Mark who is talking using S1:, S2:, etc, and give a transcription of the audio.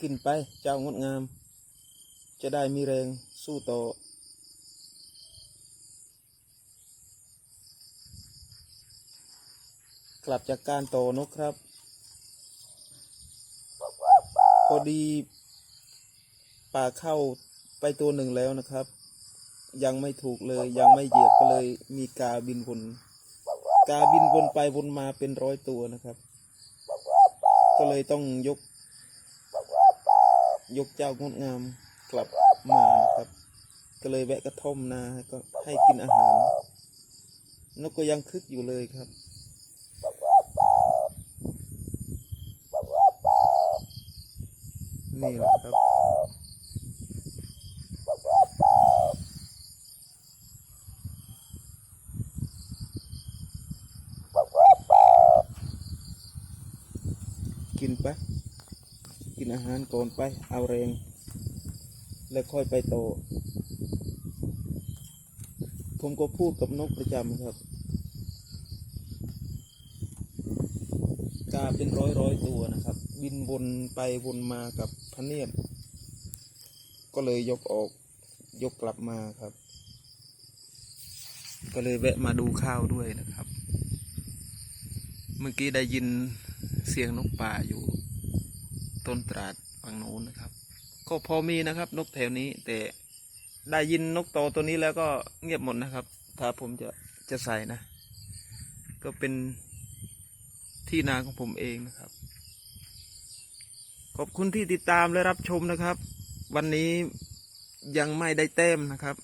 S1: กินไปเจ้างดงาม จะได้มีแรงสู้ต่อกลับจากการโตนกครับ อดีป่าเข้าไปตัวหนึ่งแล้วนะครับ ยังไม่ถูกเลยยังไม่เหยียบก็เลยมีกาบินวนกาบินวนไปวนมาเป็นร้อยตัวนะครับ ก็เลยต้องยก ยกเจ้างดงามกลับมานะครับ ก็เลยแวะกระท่อมนาก็ให้กินอาหารนกก็ยังคึกอยู่เลยครับ นี่แหละครับ กินไป กินอาหารก่อนไป เอาแรง แล้วค่อยไปโตอผมก็พูดกับนกประจำครับ กา เป็นร้อยร้อยตัวนะครับ บินวนไปวนมากับพะเนียด ก็เลยยกออกยกกลับมาครับ ก็เลยแวะมาดูข้าวด้วยนะครับ เมื่อกี้ได้ยินเสียงนกป่าอยู่ ต้นตราดฝั่งโน้นนะครับ ก็พอมีนะครับ นกแถวนี้ แต่ได้ยินนกโตตัวนี้แล้วก็เงียบหมดนะครับ ถ้าผมจะจะใส่นะ ก็เป็น ที่นาของผมเองนะครับ ขอบคุณที่ติดตามและรับชมนะครับ วันนี้ยังไม่ได้แต้มนะครับ